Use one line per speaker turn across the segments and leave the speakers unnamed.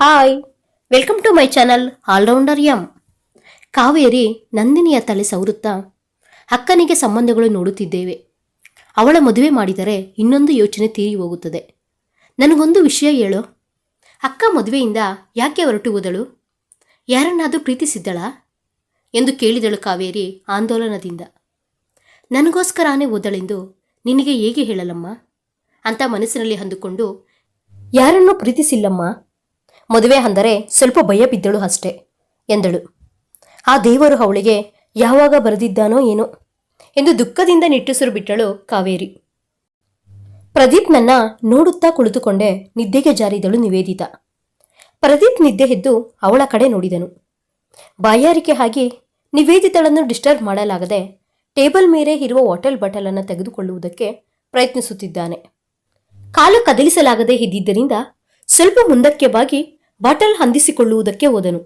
Hi, welcome to my channel allrounder M. Kaveri ನಂದಿನಿಯ ತಲೆ ಸವರುತ್ತಾ ಅಕ್ಕನಿಗೆ ಸಂಬಂಧಗಳು ನೋಡುತ್ತಿದ್ದೇವೆ. ಅವಳ ಮದುವೆ ಮಾಡಿದರೆ ಇನ್ನೊಂದು ಯೋಚನೆ ತೀರಿ ಹೋಗುತ್ತದೆ. ನನಗೊಂದು ವಿಷಯ ಹೇಳು. ಅಕ್ಕ ಮದುವೆಯಿಂದ ಯಾಕೆ ಹೊರಟು ಹೋದಳು? ಯಾರನ್ನಾದರೂ ಪ್ರೀತಿಸಿದ್ದಳಾ? ಎಂದು ಕೇಳಿದಳು ಕಾವೇರಿ ಆಂದೋಲನದಿಂದ. ನನಗೋಸ್ಕರಾನೇ ಓದಳೆಂದು ನಿನಗೆ ಹೇಗೆ ಹೇಳಲಮ್ಮ? ಅಂತ ಮನಸ್ಸಿನಲ್ಲಿ ಅಂದುಕೊಂಡು, ಯಾರನ್ನೂ ಪ್ರೀತಿಸಿಲ್ಲಮ್ಮ. ಮದುವೆ ಅಂದರೆ ಸ್ವಲ್ಪ ಭಯ ಬಿದ್ದಳು ಅಷ್ಟೇ ಎಂದಳು. ಆ ದೇವರು ಅವಳಿಗೆ, ಯಾವಾಗ ಬರೆದಿದ್ದಾನೋ ಏನೋ ಎಂದು ದುಃಖದಿಂದ ನಿಟ್ಟುಸಿರು ಬಿಟ್ಟಳು ಕಾವೇರಿ. ಪ್ರದೀಪ್ ನನ್ನ ನೋಡುತ್ತಾ ಕುಳಿತುಕೊಂಡೆ ನಿದ್ದೆಗೆ ಜಾರಿದಳು ನಿವೇದಿತ. ಪ್ರದೀಪ್ ನಿದ್ದೆ ಎದ್ದು ಅವಳ ಕಡೆ ನೋಡಿದನು. ಬಾಯಾರಿಕೆ ಆಗಿ ನಿವೇದಿತಳನ್ನು ಡಿಸ್ಟರ್ಬ್ ಮಾಡಲಾಗದೆ ಟೇಬಲ್ ಮೇಲೆ ಇರುವ ವಾಟಲ್ ಬಾಟಲನ್ನು ತೆಗೆದುಕೊಳ್ಳುವುದಕ್ಕೆ ಪ್ರಯತ್ನಿಸುತ್ತಿದ್ದಾನೆ. ಕಾಲು ಕದಲಿಸಲಾಗದೆ ಇದ್ದಿದ್ದರಿಂದ ಸ್ವಲ್ಪ ಮುಂದಕ್ಕೆ ಬಾಗಿ ಬಾಟಲ್ ಹೊಂದಿಸಿಕೊಳ್ಳುವುದಕ್ಕೆ ಹೋದನು.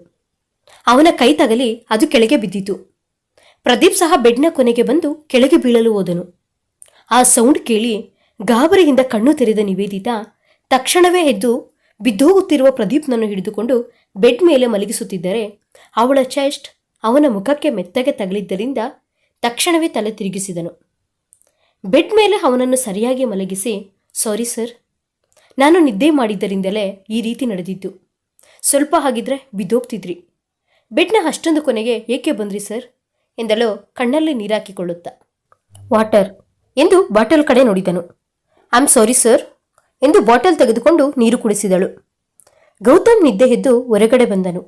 ಅವನ ಕೈ ತಗಲಿ ಅದು ಕೆಳಗೆ ಬಿದ್ದಿತು. ಪ್ರದೀಪ್ ಸಹ ಬೆಡ್ನ ಕೊನೆಗೆ ಬಂದು ಕೆಳಗೆ ಬೀಳಲು ಹೋದನು. ಆ ಸೌಂಡ್ ಕೇಳಿ ಗಾಬರಿಯಿಂದ ಕಣ್ಣು ತೆರೆದ ನಿವೇದಿತ ತಕ್ಷಣವೇ ಎದ್ದು ಬಿದ್ದೋಗುತ್ತಿರುವ ಪ್ರದೀಪ್ನನ್ನು ಹಿಡಿದುಕೊಂಡು ಬೆಡ್ ಮೇಲೆ ಮಲಗಿಸುತ್ತಿದ್ದರೆ ಅವಳ ಚೆಸ್ಟ್ ಅವನ ಮುಖಕ್ಕೆ ಮೆತ್ತಗೆ ತಗಲಿದ್ದರಿಂದ ತಕ್ಷಣವೇ ತಲೆ ತಿರುಗಿಸಿದನು. ಬೆಡ್ ಮೇಲೆ ಅವನನ್ನು ಸರಿಯಾಗಿ ಮಲಗಿಸಿ, ಸಾರಿ ಸರ್, ನಾನು ನಿದ್ದೆ ಮಾಡಿದ್ದರಿಂದಲೇ ಈ ರೀತಿ ನಡೆದಿದ್ದು. ಸ್ವಲ್ಪ ಹಾಗಿದ್ರೆ ಬಿದ್ದೋಗ್ತಿದ್ರಿ. ಬೆಡ್ನ ಅಷ್ಟೊಂದು ಕೊನೆಗೆ ಏಕೆ ಬಂದ್ರಿ ಸರ್? ಎಂದಳು ಕಣ್ಣಲ್ಲಿ ನೀರಾಕಿಕೊಳ್ಳುತ್ತಾ. ವಾಟರ್, ಎಂದು ಬಾಟಲ್ ಕಡೆ ನೋಡಿದನು. ಆಮ್ ಸಾರಿ ಸರ್ ಎಂದು ಬಾಟಲ್ ತೆಗೆದುಕೊಂಡು ನೀರು ಕುಡಿಸಿದಳು. ಗೌತಮ್ ನಿದ್ದೆ ಎದ್ದು ಹೊರಗಡೆ ಬಂದನು.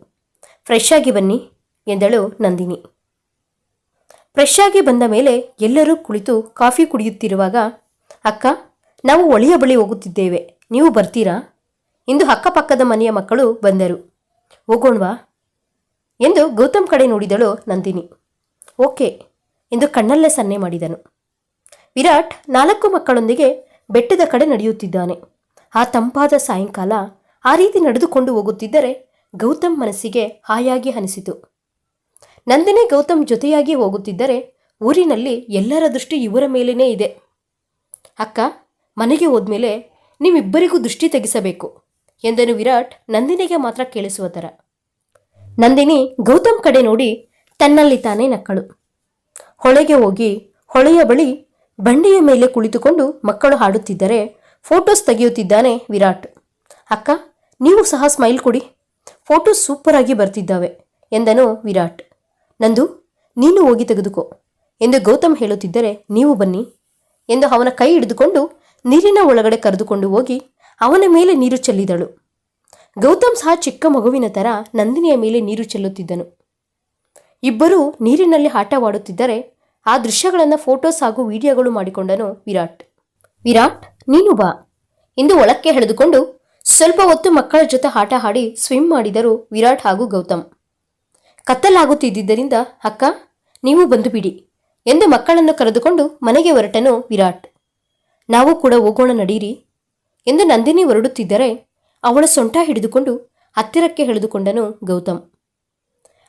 ಫ್ರೆಶ್ ಆಗಿ ಬನ್ನಿ, ಎಂದಳು ನಂದಿನಿ. ಫ್ರೆಶ್ ಆಗಿ ಬಂದ ಮೇಲೆ ಎಲ್ಲರೂ ಕುಳಿತು ಕಾಫಿ ಕುಡಿಯುತ್ತಿರುವಾಗ, ಅಕ್ಕ, ನಾವು ಒಳಿಯ ಬಳಿ ಹೋಗುತ್ತಿದ್ದೇವೆ. ನೀವು ಬರ್ತೀರಾ? ಎಂದು ಅಕ್ಕಪಕ್ಕದ ಮನೆಯ ಮಕ್ಕಳು ಬಂದರು. ಹೋಗೋಣವಾ ಎಂದು ಗೌತಮ್ ಕಡೆ ನೋಡಿದಳು ನಂದಿನಿ. ಓಕೆ, ಎಂದು ಕಣ್ಣಲ್ಲೇ ಸನ್ನೆ ಮಾಡಿದನು. ವಿರಾಟ್ ನಾಲ್ಕು ಮಕ್ಕಳೊಂದಿಗೆ ಬೆಟ್ಟದ ಕಡೆ ನಡೆಯುತ್ತಿದ್ದಾನೆ. ಆ ತಂಪಾದ ಸಾಯಂಕಾಲ ಆ ರೀತಿ ನಡೆದುಕೊಂಡು ಹೋಗುತ್ತಿದ್ದರೆ ಗೌತಮ್ ಮನಸ್ಸಿಗೆ ಹಾಯಾಗಿ ಅನಿಸಿತು. ನಂದಿನಿ ಗೌತಮ್ ಜೊತೆಯಾಗಿ ಹೋಗುತ್ತಿದ್ದರೆ ಊರಿನಲ್ಲಿ ಎಲ್ಲರ ದೃಷ್ಟಿ ಇವರ ಮೇಲೇನೇ ಇದೆ. ಅಕ್ಕ, ಮನೆಗೆ ಹೋದ್ಮೇಲೆ ನೀವಿಬ್ಬರಿಗೂ ದೃಷ್ಟಿ ತೆಗೆಸಬೇಕು. ಎಂದನು ವಿರಾಟ್ ನಂದಿನಿಗೆ ಮಾತ್ರ ಕೇಳಿಸುವ ಥರ. ನಂದಿನಿ ಗೌತಮ್ ಕಡೆ ನೋಡಿ ತನ್ನಲ್ಲಿ ತಾನೇ ನಕ್ಕಳು. ಹೊಳೆಗೆ ಹೋಗಿ ಹೊಳೆಯ ಬಳಿ ಬಂಡೆಯ ಮೇಲೆ ಕುಳಿತುಕೊಂಡು ಮಕ್ಕಳು ಹಾಡುತ್ತಿದ್ದರೆ ಫೋಟೋಸ್ ತೆಗೆಯುತ್ತಿದ್ದಾನೆ ವಿರಾಟ್. ಅಕ್ಕ, ನೀವು ಸಹ ಸ್ಮೈಲ್ ಕೊಡಿ. ಫೋಟೋಸ್ ಸೂಪರ್ ಆಗಿ ಬರ್ತಿದ್ದಾವೆ, ಎಂದನು ವಿರಾಟ್. ನಂದು, ನೀನು ಹೋಗಿ ತೆಗೆದುಕೋ, ಎಂದು ಗೌತಮ್ ಹೇಳುತ್ತಿದ್ದರೆ, ನೀವು ಬನ್ನಿ, ಎಂದು ಅವನ ಕೈ ಹಿಡಿದುಕೊಂಡು ನೀರಿನ ಒಳಗಡೆ ಕರೆದುಕೊಂಡು ಹೋಗಿ ಅವನ ಮೇಲೆ ನೀರು ಚೆಲ್ಲಿದಳು. ಗೌತಮ್ ಸಹ ಚಿಕ್ಕ ಮಗುವಿನ ತರ ನಂದಿನಿಯ ಮೇಲೆ ನೀರು ಚೆಲ್ಲುತ್ತಿದ್ದನು. ಇಬ್ಬರೂ ನೀರಿನಲ್ಲಿ ಆಟವಾಡುತ್ತಿದ್ದರೆ ಆ ದೃಶ್ಯಗಳನ್ನು ಫೋಟೋಸ್ ಹಾಗೂ ವಿಡಿಯೋಗಳು ಮಾಡಿಕೊಂಡನು ವಿರಾಟ್. ವಿರಾಟ್, ನೀನು ಬಾ. ಎಂದು ಒಳಕ್ಕೆ ಎಳೆದುಕೊಂಡು ಸ್ವಲ್ಪ ಹೊತ್ತು ಮಕ್ಕಳ ಜೊತೆ ಆಟ ಆಡಿ ಸ್ವಿಮ್ ಮಾಡಿದರು ವಿರಾಟ್ ಹಾಗೂ ಗೌತಮ್. ಕತ್ತಲಾಗುತ್ತಿದ್ದರಿಂದ ಅಕ್ಕ, ನೀವು ಬಂದು ಬಿಡಿ ಎಂದು ಮಕ್ಕಳನ್ನು ಕರೆದುಕೊಂಡು ಮನೆಗೆ ಹೊರಟನು ವಿರಾಟ್. ನಾವು ಕೂಡ ಹೋಗೋಣ ನಡೀರಿ ಎಂದು ನಂದಿನಿ ಹೊರಡುತ್ತಿದ್ದರೆ ಅವಳ ಸೊಂಟ ಹಿಡಿದುಕೊಂಡು ಹತ್ತಿರಕ್ಕೆ ಎಳೆದುಕೊಂಡನು ಗೌತಮ್.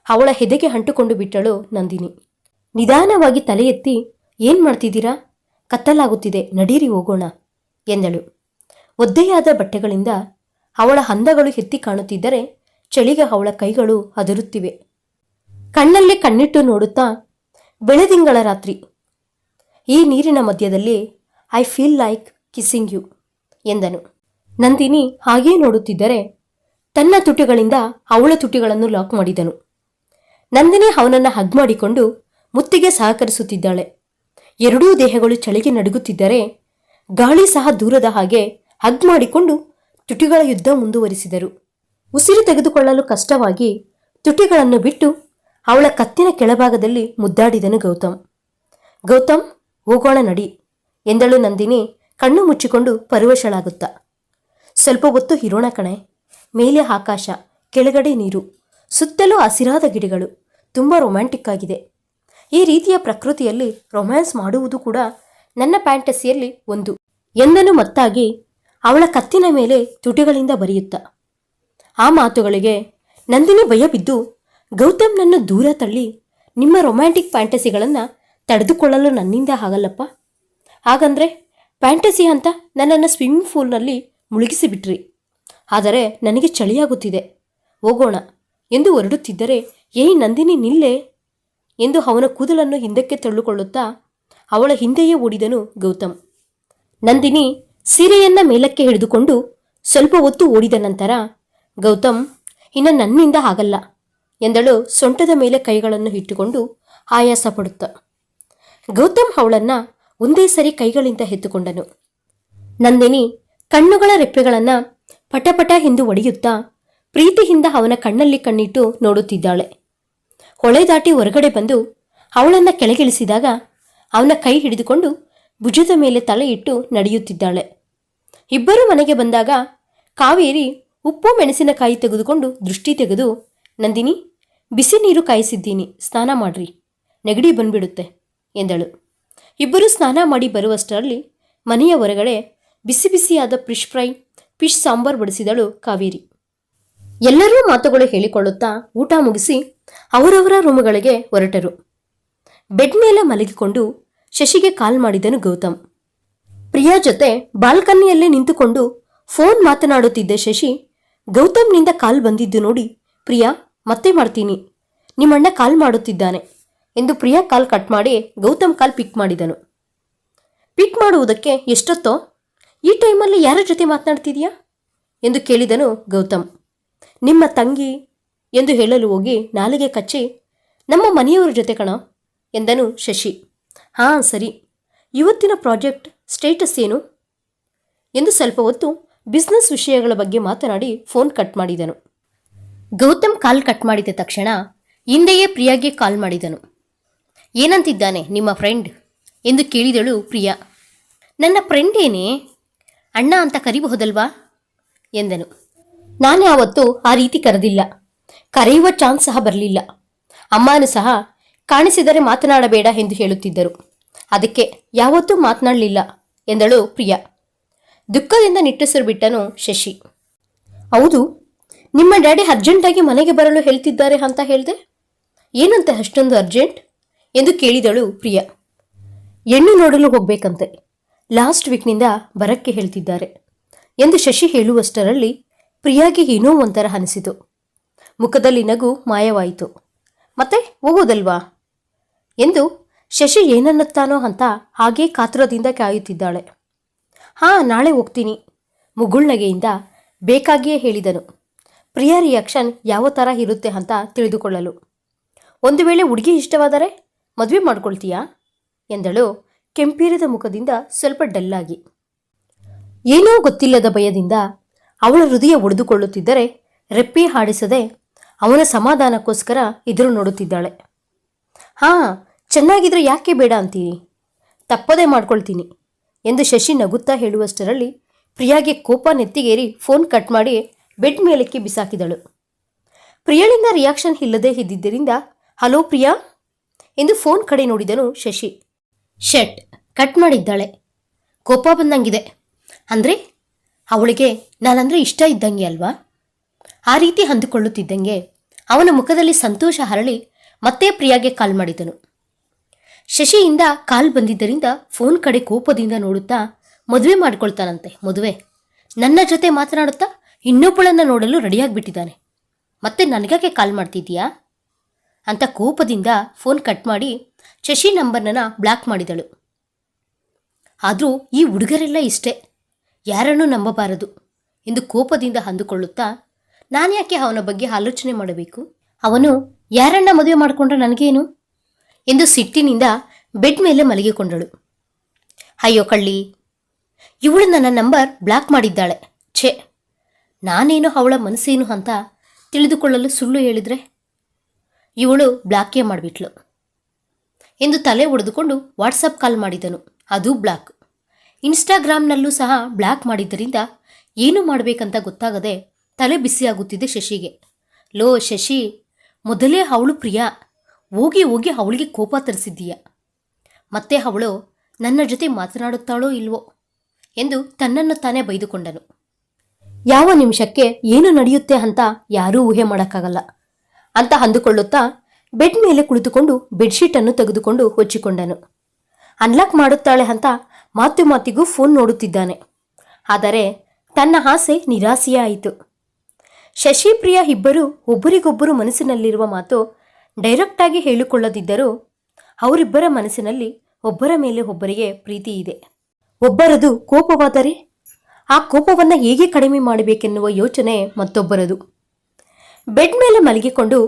ಅವಳ ಹೆದೆಗೆ ಅಂಟುಕೊಂಡು ಬಿಟ್ಟಳು ನಂದಿನಿ. ನಿಧಾನವಾಗಿ ತಲೆ ಎತ್ತಿ, ಏನ್ ಮಾಡ್ತಿದ್ದೀರಾ? ಕತ್ತಲಾಗುತ್ತಿದೆ, ನಡೀರಿ ಹೋಗೋಣ, ಎಂದಳು. ಒದ್ದೆಯಾದ ಬಟ್ಟೆಗಳಿಂದ ಅವಳ ಹಂದಗಳು ಎತ್ತಿ ಕಾಣುತ್ತಿದ್ದರೆ ಚಳಿಗೆ ಅವಳ ಕೈಗಳು ಅದರುತ್ತಿವೆ. ಕಣ್ಣಲ್ಲಿ ಕಣ್ಣಿಟ್ಟು ನೋಡುತ್ತಾ, ಬೆಳೆದಿಂಗಳ ರಾತ್ರಿ. ಈ ನೀರಿನ ಮಧ್ಯದಲ್ಲಿ I feel like kissing you ಎಂದನು. ನಂದಿನಿ ಹಾಗೇ ನೋಡುತ್ತಿದ್ದರೆ ತನ್ನ ತುಟಿಗಳಿಂದ ಅವಳ ತುಟಿಗಳನ್ನು ಲಾಕ್ ಮಾಡಿದನು. ನಂದಿನಿ ಅವನನ್ನು ಹಗ್ ಮಾಡಿಕೊಂಡು ಮುತ್ತಿಗೆ ಸಹಕರಿಸುತ್ತಿದ್ದಾಳೆ. ಎರಡೂ ದೇಹಗಳು ಚಳಿಗೆ ನಡುಗುತ್ತಿದ್ದರೆ ಗಾಳಿ ಸಹ ದೂರದ ಹಾಗೆ ಹಗ್ ಮಾಡಿಕೊಂಡು ತುಟಿಗಳ ಯುದ್ಧ ಮುಂದುವರಿಸಿದರು. ಉಸಿರು ತೆಗೆದುಕೊಳ್ಳಲು ಕಷ್ಟವಾಗಿ ತುಟಿಗಳನ್ನು ಬಿಟ್ಟು ಅವಳ ಕತ್ತಿನ ಕೆಳಭಾಗದಲ್ಲಿ ಮುದ್ದಾಡಿದನು ಗೌತಮ್. ಗೌತಮ್, ಹೋಗೋಣ ನಡಿ ಎಂದಳು ನಂದಿನಿ ಕಣ್ಣು ಮುಚ್ಚಿಕೊಂಡು ಪರಿವಶಳಾಗುತ್ತ. ಸ್ವಲ್ಪ ಹೊತ್ತು ಹಿರೋಣ ಕಣೆ. ಮೇಲೆ ಆಕಾಶ, ಕೆಳಗಡೆ ನೀರು, ಸುತ್ತಲೂ ಹಸಿರಾದ ಗಿಡಗಳು. ತುಂಬ ರೊಮ್ಯಾಂಟಿಕ್ ಆಗಿದೆ. ಈ ರೀತಿಯ ಪ್ರಕೃತಿಯಲ್ಲಿ ರೊಮ್ಯಾನ್ಸ್ ಮಾಡುವುದು ಕೂಡ ನನ್ನ ಫ್ಯಾಂಟಸಿಯಲ್ಲಿ ಒಂದು. ಎಂದನು ಮತ್ತಾಗಿ ಅವಳ ಕತ್ತಿನ ಮೇಲೆ ತುಟಿಗಳಿಂದ ಬರೆಯುತ್ತ. ಆ ಮಾತುಗಳಿಗೆ ನಂದಿನಿ ಭಯ ಬಿದ್ದು ಗೌತಮ್ನನ್ನು ದೂರ ತಳ್ಳಿ ನಿಮ್ಮ ರೊಮ್ಯಾಂಟಿಕ್ ಫ್ಯಾಂಟಸಿಗಳನ್ನು ತಡೆದುಕೊಳ್ಳಲು ನನ್ನಿಂದ ಆಗಲ್ಲಪ್ಪ? ಹಾಗಂದ್ರೆ ಫ್ಯಾಂಟಸಿ ಅಂತ ನನ್ನನ್ನು ಸ್ವಿಮ್ಮಿಂಗ್ ಪೂಲ್ನಲ್ಲಿ ಮುಳುಗಿಸಿಬಿಟ್ರಿ. ಆದರೆ ನನಗೆ ಚಳಿಯಾಗುತ್ತಿದೆ. ಹೋಗೋಣ. ಎಂದು ಹೊರಡುತ್ತಿದ್ದರೆ, ಏಯ್ ನಂದಿನಿ ನಿಲ್ಲೆ? ಎಂದು ಅವನ ಕೂದಲನ್ನು ಹಿಂದಕ್ಕೆ ತಳ್ಳುಕೊಳ್ಳುತ್ತಾ ಅವಳ ಹಿಂದೆಯೇ ಓಡಿದನು ಗೌತಮ್. ನಂದಿನಿ ಸೀರೆಯನ್ನ ಮೇಲಕ್ಕೆ ಹಿಡಿದುಕೊಂಡು ಸ್ವಲ್ಪ ಹೊತ್ತು ಓಡಿದ ನಂತರ, ಗೌತಮ್, ಇನ್ನು ನನ್ನಿಂದ ಆಗಲ್ಲ, ಎಂದಳು ಸೊಂಟದ ಮೇಲೆ ಕೈಗಳನ್ನು ಇಟ್ಟುಕೊಂಡು ಆಯಾಸ ಪಡುತ್ತ ಗೌತಮ್ ಅವಳನ್ನ ಒಂದೇ ಸರಿ ಕೈಗಳಿಂದ ಹೆತ್ತುಕೊಂಡನು ನಂದಿನಿ ಕಣ್ಣುಗಳ ರೆಪ್ಪೆಗಳನ್ನ ಪಟಪಟ ಎಂದು ಒಡೆಯುತ್ತಾ ಪ್ರೀತಿಯಿಂದ ಅವನ ಕಣ್ಣಲ್ಲಿ ಕಣ್ಣಿಟ್ಟು ನೋಡುತ್ತಿದ್ದಾಳೆ. ಹೊಳೆ ದಾಟಿ ಹೊರಗಡೆ ಬಂದು ಅವಳನ್ನ ಕೆಳಗಿಳಿಸಿದಾಗ ಅವನ ಕೈ ಹಿಡಿದುಕೊಂಡು ಭುಜದ ಮೇಲೆ ತಲೆ ಇಟ್ಟು ನಡೆಯುತ್ತಿದ್ದಾಳೆ. ಇಬ್ಬರು ಮನೆಗೆ ಬಂದಾಗ ಕಾವೇರಿ ಉಪ್ಪು ಮೆಣಸಿನಕಾಯಿ ತೆಗೆದುಕೊಂಡು ದೃಷ್ಟಿ ತೆಗೆದು, ನಂದಿನಿ, ಬಿಸಿ ನೀರು ಕಾಯಿಸಿದ್ದೀನಿ, ಸ್ನಾನ ಮಾಡ್ರಿ, ನೆಗಡಿ ಬಂದ್ಬಿಡುತ್ತೆ, ಎಂದಳು. ಇಬ್ಬರು ಸ್ನಾನ ಮಾಡಿ ಬರುವಷ್ಟರಲ್ಲಿ ಮನೆಯ ಹೊರಗಡೆ ಬಿಸಿ ಬಿಸಿಯಾದ ಫಿಶ್ ಫ್ರೈ, ಫಿಶ್ ಸಾಂಬಾರ್ ಬಡಿಸಿದಳು ಕಾವೇರಿ. ಎಲ್ಲರೂ ಮಾತುಗಳು ಹೇಳಿಕೊಳ್ಳುತ್ತಾ ಊಟ ಮುಗಿಸಿ ಅವರವರ ರೂಮುಗಳಿಗೆ ಹೊರಟರು. ಬೆಡ್ ಮೇಲೆ ಮಲಗಿಕೊಂಡು ಶಶಿಗೆ ಕಾಲ್ ಮಾಡಿದನು ಗೌತಮ್. ಪ್ರಿಯಾ ಜೊತೆ ಬಾಲ್ಕನಿಯಲ್ಲೇ ನಿಂತುಕೊಂಡು ಫೋನ್ ಮಾತನಾಡುತ್ತಿದ್ದ ಶಶಿ, ಗೌತಮ್ನಿಂದ ಕಾಲ್ ಬಂದಿದ್ದು ನೋಡಿ, ಪ್ರಿಯಾ, ಮತ್ತೆ ಮಾಡ್ತೀನಿ. ನಿಮ್ಮಣ್ಣ ಕಾಲ್ ಮಾಡುತ್ತಿದ್ದಾನೆ. ಎಂದು ಪ್ರಿಯಾ ಕಾಲ್ ಕಟ್ ಮಾಡಿ ಗೌತಮ್ ಕಾಲ್ ಪಿಕ್ ಮಾಡಿದನು. ಪಿಕ್ ಮಾಡುವುದಕ್ಕೆ ಎಷ್ಟೊತ್ತೋ? ಈ ಟೈಮಲ್ಲಿ ಯಾರ ಜೊತೆ ಮಾತನಾಡ್ತಿದ್ಯಾ? ಎಂದು ಕೇಳಿದನು ಗೌತಮ್. ನಿಮ್ಮ ತಂಗಿ ಎಂದು ಹೇಳಲು ಹೋಗಿ ನಾಲಿಗೆ ಕಚ್ಚಿ, ನಮ್ಮ ಮನೆಯವರ ಜೊತೆ ಕಣ ಎಂದನು ಶಶಿ. ಹಾಂ, ಸರಿ. ಇವತ್ತಿನ ಪ್ರಾಜೆಕ್ಟ್ ಸ್ಟೇಟಸ್ ಏನು? ಎಂದು ಸ್ವಲ್ಪ ಹೊತ್ತು ಬಿಸ್ನೆಸ್ ವಿಷಯಗಳ ಬಗ್ಗೆ ಮಾತನಾಡಿ ಫೋನ್ ಕಟ್ ಮಾಡಿದನು. ಗೌತಮ್ ಕಾಲ್ ಕಟ್ ಮಾಡಿದ ತಕ್ಷಣ ಹಿಂದೆಯೇ ಪ್ರಿಯಾಗೆ ಕಾಲ್ ಮಾಡಿದನು. ಏನಂತಿದ್ದಾನೆ ನಿಮ್ಮ ಫ್ರೆಂಡ್? ಎಂದು ಕೇಳಿದಳು ಪ್ರಿಯಾ. ನನ್ನ ಫ್ರೆಂಡ್ ಏನೇ? ಅಣ್ಣ ಅಂತ ಕರಿಬಹುದಲ್ವಾ? ಎಂದನು. ನಾನು ಯಾವತ್ತೂ ಆ ರೀತಿ ಕರೆದಿಲ್ಲ. ಕರೆಯುವ ಚಾನ್ಸ್ ಸಹ ಬರಲಿಲ್ಲ. ಅಮ್ಮನೂ ಸಹ ಕಾಣಿಸಿದರೆ ಮಾತನಾಡಬೇಡ ಎಂದು ಹೇಳುತ್ತಿದ್ದರು. ಅದಕ್ಕೆ ಯಾವತ್ತೂ ಮಾತನಾಡಲಿಲ್ಲ ಎಂದಳು ಪ್ರಿಯಾ. ದುಃಖದಿಂದ ನಿಟ್ಟುಸಿರು ಬಿಟ್ಟನು ಶಶಿ. ಹೌದು, ನಿಮ್ಮ ಡ್ಯಾಡಿ ಅರ್ಜೆಂಟಾಗಿ ಮನೆಗೆ ಬರಲು ಹೇಳ್ತಿದ್ದಾರೆ ಅಂತ ಹೇಳಿದೆ? ಏನಂತೆ ಅಷ್ಟೊಂದು ಅರ್ಜೆಂಟ್ ಎಂದು ಕೇಳಿದಳು ಪ್ರಿಯಾ. ಹೆಣ್ಣು ನೋಡಲು ಹೋಗ್ಬೇಕಂತೆ. ಲಾಸ್ಟ್ ವೀಕ್ನಿಂದ ಬರಕ್ಕೆ ಹೇಳ್ತಿದ್ದಾರೆ ಎಂದು ಶಶಿ ಹೇಳುವಷ್ಟರಲ್ಲಿ ಪ್ರಿಯಾಗೆ ಏನೋ ಒಂಥರ ಅನಿಸಿತು. ಮುಖದಲ್ಲಿ ನಗು ಮಾಯವಾಯಿತು. ಮತ್ತೆ ಹೋಗೋದಲ್ವಾ? ಎಂದು ಶಶಿ ಏನನ್ನುತ್ತಾನೋ ಅಂತ ಹಾಗೇ ಕಾತುರದಿಂದ ಕಾಯುತ್ತಿದ್ದಾಳೆ. ಹಾ, ನಾಳೆ ಹೋಗ್ತೀನಿ ಮುಗುಳ್ನಗೆಯಿಂದ ಬೇಕಾಗಿಯೇ ಹೇಳಿದನು. ಪ್ರಿಯಾ ರಿಯಾಕ್ಷನ್ ಯಾವ ಥರ ಇರುತ್ತೆ ಅಂತ ತಿಳಿದುಕೊಳ್ಳಲು. ಒಂದು ವೇಳೆ ಹುಡುಗಿ ಇಷ್ಟವಾದರೆ ಮದುವೆ ಮಾಡ್ಕೊಳ್ತೀಯಾ? ಎಂದಳು ಕೆಂಪೀರದ ಮುಖದಿಂದ ಸ್ವಲ್ಪ ಡಲ್ಲಾಗಿ. ಏನೂ ಗೊತ್ತಿಲ್ಲದ ಭಯದಿಂದ ಅವಳ ಹೃದಯ ಒಡೆದುಕೊಳ್ಳುತ್ತಿದ್ದರೆ ರೆಪ್ಪೆ ಹಾಡಿಸದೆ ಅವನ ಸಮಾಧಾನಕ್ಕೋಸ್ಕರ ಎದುರು ನೋಡುತ್ತಿದ್ದಾಳೆ. ಹಾ, ಚೆನ್ನಾಗಿದ್ರೆ ಯಾಕೆ ಬೇಡ ಅಂತೀರಿ? ತಪ್ಪದೇ ಮಾಡ್ಕೊಳ್ತೀನಿ ಎಂದು ಶಶಿ ನಗುತ್ತಾ ಹೇಳುವಷ್ಟರಲ್ಲಿ ಪ್ರಿಯಾಗೆ ಕೋಪ ನೆತ್ತಿಗೇರಿ ಫೋನ್ ಕಟ್ ಮಾಡಿ ಬೆಡ್ ಮೇಲಕ್ಕೆ ಬಿಸಾಕಿದಳು. ಪ್ರಿಯಳಿಂದ ರಿಯಾಕ್ಷನ್ ಇಲ್ಲದೆ ಇದ್ದಿದ್ದರಿಂದ, ಹಲೋ ಪ್ರಿಯಾ? ಎಂದು ಫೋನ್ ಕಡೆ ನೋಡಿದನು ಶಶಿ. ಶೆಟ್ ಕಟ್ ಮಾಡಿದ್ದಾಳೆ. ಕೋಪ ಬಂದಂಗಿದೆ. ಅಂದರೆ? ಅವಳಿಗೆ, ನಾನಂದ್ರೆ ಇಷ್ಟ ಇದ್ದಂಗೆ ಅಲ್ವಾ? ಆ ರೀತಿ ಅಂದುಕೊಳ್ಳುತ್ತಿದ್ದಂಗೆ ಅವನ ಮುಖದಲ್ಲಿ ಸಂತೋಷ ಹರಳಿ ಮತ್ತೆ ಪ್ರಿಯಾಗೆ ಕಾಲ್ ಮಾಡಿದನು. ಶಶಿಯಿಂದ ಕಾಲ್ ಬಂದಿದ್ದರಿಂದ ಫೋನ್ ಕಡೆ ಕೋಪದಿಂದ ನೋಡುತ್ತಾ ಮದುವೆ ಮಾಡಿಕೊಳ್ತಾನಂತೆ, ಮದುವೆ. ನನ್ನ ಜೊತೆ ಮಾತನಾಡುತ್ತಾ ಇನ್ನೊಬ್ಬಳನ್ನ ನೋಡಲು ರೆಡಿಯಾಗಿಬಿಟ್ಟಿದ್ದಾನೆ ಮತ್ತೆ ನನಗಾಗೆ ಕಾಲ್ ಮಾಡ್ತಿದ್ದೀಯಾ? ಅಂತ ಕೋಪದಿಂದ ಫೋನ್ ಕಟ್ ಮಾಡಿ ಶಶಿ ನಂಬರ್ನ ಬ್ಲಾಕ್ ಮಾಡಿದಳು. ಆದರೂ ಈ ಹುಡುಗರೆಲ್ಲ ಇಷ್ಟೇ. ಯಾರನ್ನೂ ನಂಬಬಾರದು ಎಂದು ಕೋಪದಿಂದ ಅಂದುಕೊಳ್ಳುತ್ತಾ ನಾನ್ಯಾಕೆ ಅವನ ಬಗ್ಗೆ ಆಲೋಚನೆ ಮಾಡಬೇಕು? ಅವನು ಯಾರನ್ನ ಮದುವೆ ಮಾಡಿಕೊಂಡ್ರೆ ನನಗೇನು? ಎಂದು ಸಿಟ್ಟಿನಿಂದ ಬೆಡ್ ಮೇಲೆ ಮಲಗಿಕೊಂಡಳು. ಅಯ್ಯೋ ಕಳ್ಳಿ, ಇವಳು ನನ್ನ ನಂಬರ್ ಬ್ಲಾಕ್ ಮಾಡಿದ್ದಾಳೆ. ಛೇ, ನಾನೇನು ಅವಳ ಮನಸ್ಸೇನು ಅಂತ ತಿಳಿದುಕೊಳ್ಳಲು ಸುಳ್ಳು ಹೇಳಿದ್ರೆ? ಇವಳು ಬ್ಲಾಕೇ ಮಾಡಿಬಿಟ್ಲು. ಎಂದು ತಲೆ ಒಡೆದುಕೊಂಡು ವಾಟ್ಸಪ್ ಕಾಲ್ ಮಾಡಿದನು. ಅದು ಬ್ಲಾಕ್. ಇನ್ಸ್ಟಾಗ್ರಾಮ್ನಲ್ಲೂ ಸಹ ಬ್ಲಾಕ್ ಮಾಡಿದ್ದರಿಂದ ಏನು ಮಾಡಬೇಕಂತ ಗೊತ್ತಾಗದೆ ತಲೆ ಬಿಸಿಯಾಗುತ್ತಿದೆ ಶಶಿಗೆ. ಲೋ ಶಶಿ, ಮೊದಲೇ ಅವಳು ಪ್ರಿಯ. ಹೋಗಿ ಹೋಗಿ ಅವಳಿಗೆ ಕೋಪ ತರಿಸಿದ್ದೀಯ. ಮತ್ತೆ ಅವಳು, ನನ್ನ ಜೊತೆ ಮಾತನಾಡುತ್ತಾಳೋ ಇಲ್ವೋ ಎಂದು ತನ್ನನ್ನು ತಾನೇ ಬೈದುಕೊಂಡನು. ಯಾವ ನಿಮಿಷಕ್ಕೆ ಏನು ನಡೆಯುತ್ತೆ ಅಂತ ಯಾರೂ ಊಹೆ ಮಾಡೋಕ್ಕಾಗಲ್ಲ. ಅಂತ ಅಂದುಕೊಳ್ಳುತ್ತಾ ಬೆಡ್ ಮೇಲೆ ಕುಳಿತುಕೊಂಡು ಬೆಡ್ಶೀಟನ್ನು ತೆಗೆದುಕೊಂಡು ಹೊಚ್ಚಿಕೊಂಡನು. ಅನ್ಲಾಕ್ ಮಾಡುತ್ತಾಳೆ ಅಂತ ಮಾತು ಮಾತಿಗೂ ಫೋನ್ ನೋಡುತ್ತಿದ್ದಾನೆ. ಆದರೆ ತನ್ನ ಆಸೆ ನಿರಾಸೆಯಾಯಿತು. ಶಶಿಪ್ರಿಯ ಇಬ್ಬರು ಒಬ್ಬರಿಗೊಬ್ಬರು ಮನಸ್ಸಿನಲ್ಲಿರುವ ಮಾತು ಡೈರೆಕ್ಟಾಗಿ ಹೇಳಿಕೊಳ್ಳದಿದ್ದರೂ ಅವರಿಬ್ಬರ ಮನಸ್ಸಿನಲ್ಲಿ ಒಬ್ಬರ ಮೇಲೆ ಒಬ್ಬರಿಗೆ ಪ್ರೀತಿ ಇದೆ. ಒಬ್ಬರದು ಕೋಪವಾದರೆ ಆ ಕೋಪವನ್ನು ಹೇಗೆ ಕಡಿಮೆ ಮಾಡಬೇಕೆನ್ನುವ ಯೋಚನೆ ಮತ್ತೊಬ್ಬರದು. ಬೆಡ್ ಮೇಲೆ ಮಲಗಿಕೊಂಡು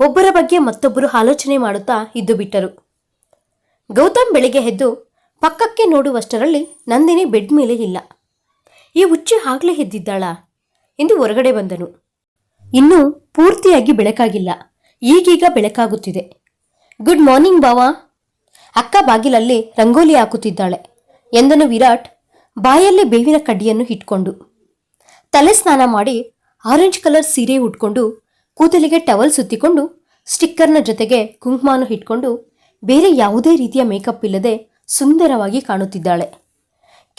ಒಬ್ಬರ ಬಗ್ಗೆ ಮತ್ತೊಬ್ಬರು ಆಲೋಚನೆ ಮಾಡುತ್ತಾ ಇದ್ದು ಬಿಟ್ಟರು. ಗೌತಮ್ ಬೆಳಿಗ್ಗೆ ಎದ್ದು ಪಕ್ಕಕ್ಕೆ ನೋಡುವಷ್ಟರಲ್ಲಿ ನಂದಿನಿ ಬೆಡ್ ಮೇಲೆ ಇಲ್ಲ. ಈ ಹುಚ್ಚಿ ಆಗ್ಲೇ ಎದ್ದಿದ್ದಾಳ ಎಂದು ಹೊರಗಡೆ ಬಂದನು. ಇನ್ನೂ ಪೂರ್ತಿಯಾಗಿ ಬೆಳಕಾಗಿಲ್ಲ. ಈಗೀಗ ಬೆಳಕಾಗುತ್ತಿದೆ. ಗುಡ್ ಮಾರ್ನಿಂಗ್ ಬಾವಾ ಅಕ್ಕ ಬಾಗಿಲಲ್ಲಿ ರಂಗೋಲಿ ಹಾಕುತ್ತಿದ್ದಾಳೆ ಎಂದನು ವಿರಾಟ್ ಬಾಯಲ್ಲಿ ಬೇವಿನ ಕಡ್ಡಿಯನ್ನು ಇಟ್ಕೊಂಡು. ತಲೆ ಸ್ನಾನ ಮಾಡಿ ಆರೆಂಜ್ ಕಲರ್ ಸೀರೆ ಉಟ್ಕೊಂಡು ಕೂದಲಿಗೆ ಟವಲ್ ಸುತ್ತಿಕೊಂಡು, ಸ್ಟಿಕ್ಕರ್ನ ಜೊತೆಗೆ ಕುಂಕುಮಾನು ಇಟ್ಕೊಂಡು ಬೇರೆ ಯಾವುದೇ ರೀತಿಯ ಮೇಕಪ್ ಇಲ್ಲದೆ ಸುಂದರವಾಗಿ ಕಾಣುತ್ತಿದ್ದಾಳೆ.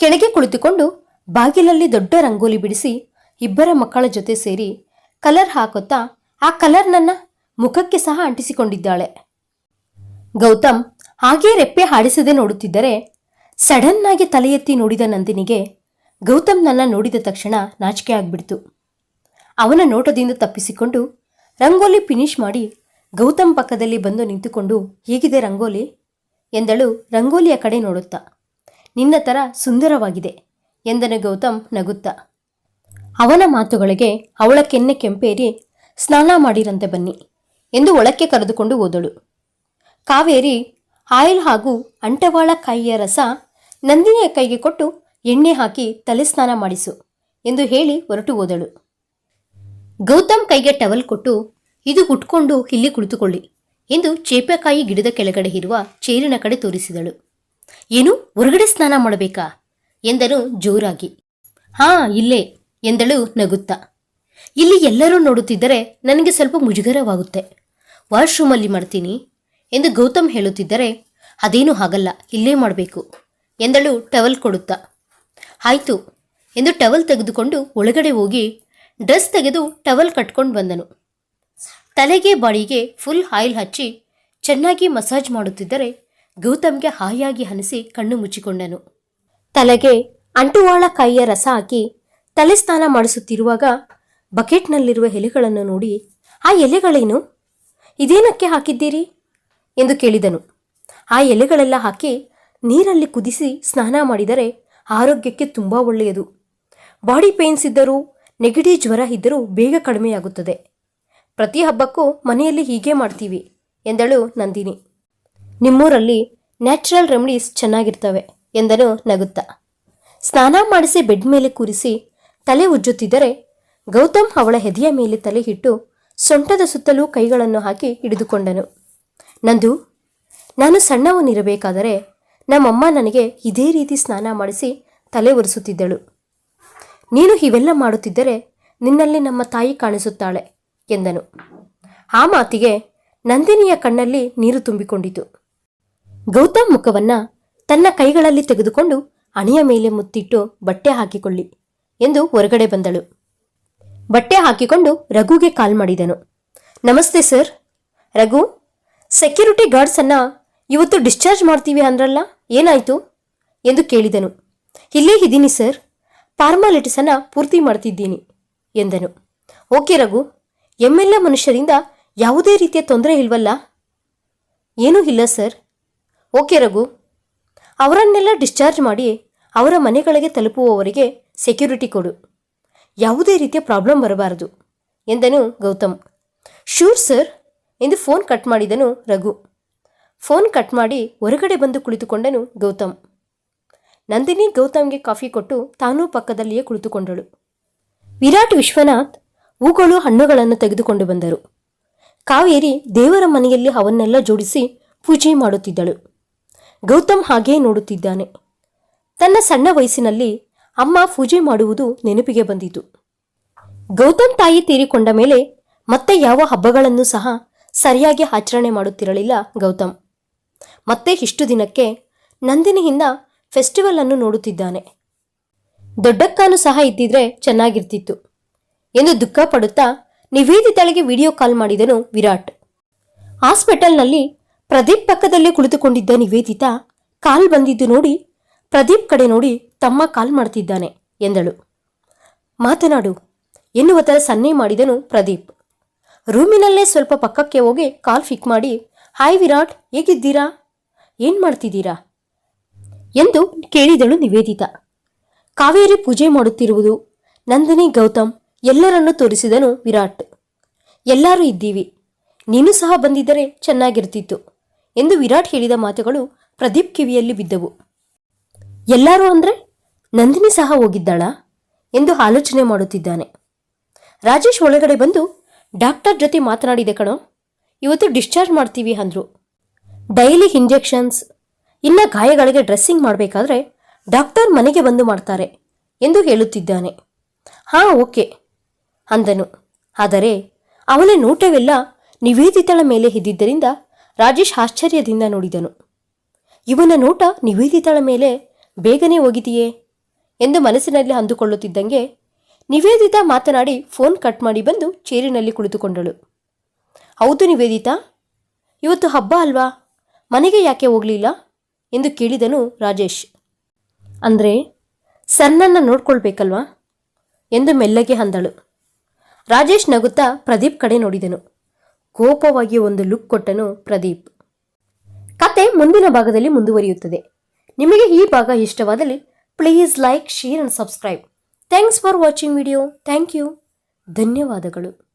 ಕೆಳಗೆ ಕುಳಿತುಕೊಂಡು ಬಾಗಿಲಲ್ಲಿ ದೊಡ್ಡ ರಂಗೋಲಿ ಬಿಡಿಸಿ ಇಬ್ಬರ ಮಕ್ಕಳ ಜೊತೆ ಸೇರಿ ಕಲರ್ ಹಾಕುತ್ತಾ ಆ ಕಲರ್ ನನ್ನ ಮುಖಕ್ಕೆ ಸಹ ಅಂಟಿಸಿಕೊಂಡಿದ್ದಾಳೆ. ಗೌತಮ್ ಹಾಗೇ ರೆಪ್ಪೆ ಹಾಡಿಸದೆ ನೋಡುತ್ತಿದ್ದರೆ ಸಡನ್ ಆಗಿ ತಲೆ ಎತ್ತಿ ನೋಡಿದ ನಂದಿನಿಗೆ ಗೌತಮ್ ನನ್ನ ನೋಡಿದ ತಕ್ಷಣ ನಾಚಿಕೆ ಆಗ್ಬಿಡ್ತು. ಅವನ ನೋಟದಿಂದ ತಪ್ಪಿಸಿಕೊಂಡು ರಂಗೋಲಿ ಫಿನಿಶ್ ಮಾಡಿ ಗೌತಮ್ ಪಕ್ಕದಲ್ಲಿ ಬಂದು ನಿಂತುಕೊಂಡು, ಹೇಗಿದೆ ರಂಗೋಲಿ? ಎಂದಳು ರಂಗೋಲಿಯ ಕಡೆ ನೋಡುತ್ತಾ. ನಿನ್ನ ಥರ ಸುಂದರವಾಗಿದೆ, ಎಂದನು ಗೌತಮ್ ನಗುತ್ತಾ. ಅವನ ಮಾತುಗಳಿಗೆ ಅವಳ ಕೆನ್ನೆ ಕೆಂಪೇರಿ ಸ್ನಾನ ಮಾಡಿರಂತೆ ಬನ್ನಿ, ಎಂದು ಒಳಕ್ಕೆ ಕರೆದುಕೊಂಡು ಹೋದಳು. ಕಾವೇರಿ ಆಯಿಲ್ ಹಾಗೂ ಅಂಟವಾಳ ಕಾಯಿಯ ರಸ ನಂದಿನಿಯ ಕೈಗೆ ಕೊಟ್ಟು ಎಣ್ಣೆ ಹಾಕಿ ತಲೆ ಸ್ನಾನ ಮಾಡಿಸು, ಎಂದು ಹೇಳಿ ಹೊರಟು ಹೋದಳು. ಗೌತಮ್ ಕೈಗೆ ಟವಲ್ ಕೊಟ್ಟು, ಇದು ಉಟ್ಕೊಂಡು ಇಲ್ಲಿ ಕುಳಿತುಕೊಳ್ಳಿ ಎಂದು ಚೇಪೆಕಾಯಿ ಗಿಡದ ಕೆಳಗಡೆ ಇರುವ ಚೇರಿನ ಕಡೆ ತೋರಿಸಿದಳು. ಏನು, ಹೊರಗಡೆ ಸ್ನಾನ ಮಾಡಬೇಕಾ? ಎಂದನು ಜೋರಾಗಿ. ಹಾ, ಇಲ್ಲೇ ಎಂದಳು ನಗುತ್ತಾ. ಇಲ್ಲಿ ಎಲ್ಲರೂ ನೋಡುತ್ತಿದ್ದರೆ ನನಗೆ ಸ್ವಲ್ಪ ಮುಜುಗರವಾಗುತ್ತೆ. ವಾಶ್ರೂಮಲ್ಲಿ ಮಾಡ್ತೀನಿ ಎಂದು ಗೌತಮ್ ಹೇಳುತ್ತಿದ್ದರೆ, ಅದೇನೂ ಆಗಲ್ಲ ಇಲ್ಲೇ ಮಾಡಬೇಕು ಎಂದಳು ಟವಲ್ ಕೊಡುತ್ತಾ. ಆಯಿತು ಎಂದು ಟವಲ್ ತೆಗೆದುಕೊಂಡು ಒಳಗಡೆ ಹೋಗಿ ಡ್ರೆಸ್ ತೆಗೆದು ಟವಲ್ ಕಟ್ಕೊಂಡು ಬಂದನು. ತಲೆಗೆ ಬಾಡಿಗೆ ಫುಲ್ ಆಯಿಲ್ ಹಚ್ಚಿ ಚೆನ್ನಾಗಿ ಮಸಾಜ್ ಮಾಡುತ್ತಿದ್ದರೆ ಗೌತಮ್ಗೆ ಹಾಯಾಗಿ ಹನಿಸಿ ಕಣ್ಣು ಮುಚ್ಚಿಕೊಂಡನು. ತಲೆಗೆ ಅಂಟುವಾಳ ಕಾಯಿಯ ರಸ ಹಾಕಿ ತಲೆ ಸ್ನಾನ ಮಾಡಿಸುತ್ತಿರುವಾಗ ಬಕೆಟ್ನಲ್ಲಿರುವ ಎಲೆಗಳನ್ನು ನೋಡಿ, ಆ ಎಲೆಗಳೇನು? ಇದೇನಕ್ಕೆ ಹಾಕಿದ್ದೀರಿ? ಎಂದು ಕೇಳಿದನು. ಆ ಎಲೆಗಳೆಲ್ಲ ಹಾಕಿ ನೀರಲ್ಲಿ ಕುದಿಸಿ ಸ್ನಾನ ಮಾಡಿದರೆ ಆರೋಗ್ಯಕ್ಕೆ ತುಂಬ ಒಳ್ಳೆಯದು. ಬಾಡಿ ಪೇನ್ಸ್ ಇದ್ದರೂ ನೆಗಡಿ ಜ್ವರ ಇದ್ದರೂ ಬೇಗ ಕಡಿಮೆಯಾಗುತ್ತದೆ. ಪ್ರತಿ ಹಬ್ಬಕ್ಕೂ ಮನೆಯಲ್ಲಿ ಹೀಗೆ ಮಾಡ್ತೀವಿ, ಎಂದಳು ನಂದಿನಿ. ನಿಮ್ಮೂರಲ್ಲಿ ನ್ಯಾಚುರಲ್ ರೆಮಿಡೀಸ್ ಚೆನ್ನಾಗಿರ್ತವೆ, ಎಂದನು ನಗುತ್ತಾ. ಸ್ನಾನ ಮಾಡಿಸಿ ಬೆಡ್ ಮೇಲೆ ಕೂರಿಸಿ ತಲೆ ಉಜ್ಜುತ್ತಿದ್ದರೆ ಗೌತಮ್ ಅವಳ ಹೆದೆಯ ಮೇಲೆ ತಲೆ ಇಟ್ಟು ಸೊಂಟದ ಸುತ್ತಲೂ ಕೈಗಳನ್ನು ಹಾಕಿ ಹಿಡಿದುಕೊಂಡನು. ನಂದು, ನಾನು ಸಣ್ಣವನಿರಬೇಕಾದರೆ ನಮ್ಮಮ್ಮ ನನಗೆ ಇದೇ ರೀತಿ ಸ್ನಾನ ಮಾಡಿಸಿ ತಲೆ ಒರೆಸುತ್ತಿದ್ದಳು. ನೀನು ಇವೆಲ್ಲ ಮಾಡುತ್ತಿದ್ದರೆ ನಿನ್ನಲ್ಲಿ ನಮ್ಮ ತಾಯಿ ಕಾಣಿಸುತ್ತಾಳೆ ಎಂದನು. ಆ ಮಾತಿಗೆ ನಂದಿನಿಯ ಕಣ್ಣಲ್ಲಿ ನೀರು ತುಂಬಿಕೊಂಡಿತು. ಗೌತಮ್ ಮುಖವನ್ನ ತನ್ನ ಕೈಗಳಲ್ಲಿ ತೆಗೆದುಕೊಂಡು ಅಣಿಯ ಮೇಲೆ ಮುತ್ತಿಟ್ಟು ಬಟ್ಟೆ ಹಾಕಿಕೊಳ್ಳಿ ಎಂದು ಹೊರಗಡೆ ಬಂದಳು. ಬಟ್ಟೆ ಹಾಕಿಕೊಂಡು ರಘುಗೆ ಕಾಲ್ ಮಾಡಿದನು. ನಮಸ್ತೆ ಸರ್. ರಘು, ಸೆಕ್ಯೂರಿಟಿ ಗಾರ್ಡ್ಸನ್ನ ಇವತ್ತು ಡಿಸ್ಚಾರ್ಜ್ ಮಾಡ್ತೀವಿ ಅಂದ್ರಲ್ಲ, ಏನಾಯಿತು? ಎಂದು ಕೇಳಿದನು. ಇಲ್ಲೇ ಇದ್ದೀನಿ ಸರ್. ಫಾರ್ಮಾಲಿಟೀಸನ್ನು ಪೂರ್ತಿ ಮಾಡ್ತಿದ್ದೀನಿ, ಎಂದನು. ಓಕೆ ರಘು ಎಮ್ಮೆಲ್ಲ ಮನುಷ್ಯರಿಂದ ಯಾವುದೇ ರೀತಿಯ ತೊಂದರೆ ಇಲ್ವಲ್ಲ? ಏನೂ ಇಲ್ಲ ಸರ್. ಓಕೆ ರಘು, ಅವರನ್ನೆಲ್ಲ ಡಿಸ್ಚಾರ್ಜ್ ಮಾಡಿ ಅವರ ಮನೆಗಳಿಗೆ ತಲುಪುವವರಿಗೆ ಸೆಕ್ಯೂರಿಟಿ ಕೊಡು. ಯಾವುದೇ ರೀತಿಯ ಪ್ರಾಬ್ಲಮ್ ಬರಬಾರದು, ಎಂದನು ಗೌತಮ್. ಶೂರ್ ಸರ್, ಎಂದು ಫೋನ್ ಕಟ್ ಮಾಡಿದನು ರಘು. ಫೋನ್ ಕಟ್ ಮಾಡಿ ಹೊರಗಡೆ ಬಂದು ಕುಳಿತುಕೊಂಡನು ಗೌತಮ್. ನಂದಿನಿ ಗೌತಮ್ಗೆ ಕಾಫಿ ಕೊಟ್ಟು ತಾನೂ ಪಕ್ಕದಲ್ಲಿಯೇ ಕುಳಿತುಕೊಂಡಳು. ವಿರಾಟ್ ವಿಶ್ವನಾಥ್ ಹೂಗಳು ಹಣ್ಣುಗಳನ್ನು ತೆಗೆದುಕೊಂಡು ಬಂದರು. ಕಾವೇರಿ ದೇವರ ಮನೆಯಲ್ಲಿ ಅವನ್ನೆಲ್ಲ ಜೋಡಿಸಿ ಪೂಜೆ ಮಾಡುತ್ತಿದ್ದಳು. ಗೌತಮ್ ಹಾಗೇ ನೋಡುತ್ತಿದ್ದಾನೆ. ತನ್ನ ಸಣ್ಣ ವಯಸ್ಸಿನಲ್ಲಿ ಅಮ್ಮ ಪೂಜೆ ಮಾಡುವುದು ನೆನಪಿಗೆ ಬಂದಿತು. ಗೌತಮ್ ತಾಯಿ ತೀರಿಕೊಂಡ ಮೇಲೆ ಮತ್ತೆ ಯಾವ ಹಬ್ಬಗಳನ್ನು ಸಹ ಸರಿಯಾಗಿ ಆಚರಣೆ ಮಾಡುತ್ತಿರಲಿಲ್ಲ ಗೌತಮ್. ಮತ್ತೆ ಇಷ್ಟು ದಿನಕ್ಕೆ ನಂದಿನಿಯಿಂದ ಫೆಸ್ಟಿವಲ್ ಅನ್ನು ನೋಡುತ್ತಿದ್ದಾನೆ. ದೊಡ್ಡಕ್ಕಾನು ಸಹ ಇದ್ದಿದ್ರೆ ಚೆನ್ನಾಗಿರ್ತಿತ್ತು. ಎಂದು ದುಃಖ ಪಡುತ್ತಾ ನಿವೇದಿತಳಿಗೆ ವಿಡಿಯೋ ಕಾಲ್ ಮಾಡಿದನು ವಿರಾಟ್. ಹಾಸ್ಪಿಟಲ್ನಲ್ಲಿ ಪ್ರದೀಪ್ ಪಕ್ಕದಲ್ಲೇ ಕುಳಿತುಕೊಂಡಿದ್ದ ನಿವೇದಿತಾ ಕಾಲ್ ಬಂದಿದ್ದು ನೋಡಿ ಪ್ರದೀಪ್ ಕಡೆ ನೋಡಿ ತಮ್ಮ ಕಾಲ್ ಮಾಡ್ತಿದ್ದಾನೆ ಎಂದಳು. ಮಾತನಾಡು, ಎನ್ನುವ ಥರ ಸನ್ನೆ ಮಾಡಿದನು ಪ್ರದೀಪ್. ರೂಮಿನಲ್ಲೇ ಸ್ವಲ್ಪ ಪಕ್ಕಕ್ಕೆ ಹೋಗಿ ಕಾಲ್ ಫಿಕ್ ಮಾಡಿ, ಹಾಯ್ ವಿರಾಟ್, ಹೇಗಿದ್ದೀರಾ? ಏನು ಮಾಡ್ತಿದ್ದೀರಾ? ಎಂದು ಕೇಳಿದಳು ನಿವೇದಿತಾ. ಕಾವೇರಿ ಪೂಜೆ ಮಾಡುತ್ತಿರುವುದು ನಂದಿನಿ, ಗೌತಮ್ ಎಲ್ಲರನ್ನು ತೋರಿಸಿದನು ವಿರಾಟ್. ಎಲ್ಲರೂ ಇದ್ದೀವಿ. ನೀನು ಸಹ ಬಂದಿದ್ದರೆ ಚೆನ್ನಾಗಿರ್ತಿತ್ತು ಎಂದು ವಿರಾಟ್ ಹೇಳಿದ ಮಾತುಗಳು ಪ್ರದೀಪ್ ಕಿವಿಯಲ್ಲಿ ಬಿದ್ದವು. ಎಲ್ಲರೂ ಅಂದರೆ ನಂದಿನಿ ಸಹ ಹೋಗಿದ್ದಾಳಾ ಎಂದು ಆಲೋಚನೆ ಮಾಡುತ್ತಿದ್ದಾನೆ. ರಾಜೇಶ್ ಒಳಗಡೆ ಬಂದು ಡಾಕ್ಟರ್ ಜೊತೆ ಮಾತನಾಡಿದೆ ಕಣೋ, ಇವತ್ತು ಡಿಸ್ಚಾರ್ಜ್ ಮಾಡ್ತೀವಿ ಅಂದರು. ಡೈಲಿ ಇಂಜೆಕ್ಷನ್ಸ್ ಇನ್ನು ಗಾಯಗಳಿಗೆ ಡ್ರೆಸ್ಸಿಂಗ್ ಮಾಡಬೇಕಾದ್ರೆ ಡಾಕ್ಟರ್ ಮನೆಗೆ ಬಂದು ಮಾಡ್ತಾರೆ ಎಂದು ಹೇಳುತ್ತಿದ್ದಾನೆ. ಹಾಂ, ಓಕೆ, ಅಂದನು. ಆದರೆ ಅವನ ನೋಟವೆಲ್ಲ ನಿವೇದಿತಳ ಮೇಲೆ ಇದ್ದಿದ್ದರಿಂದ ರಾಜೇಶ್ ಆಶ್ಚರ್ಯದಿಂದ ನೋಡಿದನು. ಇವನ ನೋಟ ನಿವೇದಿತಳ ಮೇಲೆ ಬೇಗನೆ ಹೋಗಿದೆಯೇ ಎಂದು ಮನಸ್ಸಿನಲ್ಲಿ ಅಂದುಕೊಳ್ಳುತ್ತಿದ್ದಂಗೆ ನಿವೇದಿತಾ ಮಾತನಾಡಿ ಫೋನ್ ಕಟ್ ಮಾಡಿ ಬಂದು ಚೇರಿನಲ್ಲಿ ಕುಳಿತುಕೊಂಡಳು. ಹೌದು ನಿವೇದಿತಾ, ಇವತ್ತು ಹಬ್ಬ ಅಲ್ವಾ? ಮನೆಗೆ ಯಾಕೆ ಹೋಗಲಿಲ್ಲ? ಎಂದು ಕೇಳಿದನು ರಾಜೇಶ್. ಅಂದರೆ ಸರ್ನನ್ನ ನೋಡ್ಕೊಳ್ಬೇಕಲ್ವಾ? ಎಂದು ಮೆಲ್ಲಗೆ ಅಂದಳು. ರಾಜೇಶ್ ನಗುತ್ತಾ ಪ್ರದೀಪ್ ಕಡೆ ನೋಡಿದನು. ಕೋಪವಾಗಿ ಒಂದು ಲುಕ್ ಕೊಟ್ಟನು ಪ್ರದೀಪ್. ಕತೆ ಮುಂದಿನ ಭಾಗದಲ್ಲಿ ಮುಂದುವರಿಯುತ್ತದೆ. ನಿಮಗೆ ಈ ಭಾಗ ಇಷ್ಟವಾದಲ್ಲಿ please like, share and subscribe. Thanks for watching video. Thank you. ಧನ್ಯವಾದಗಳು.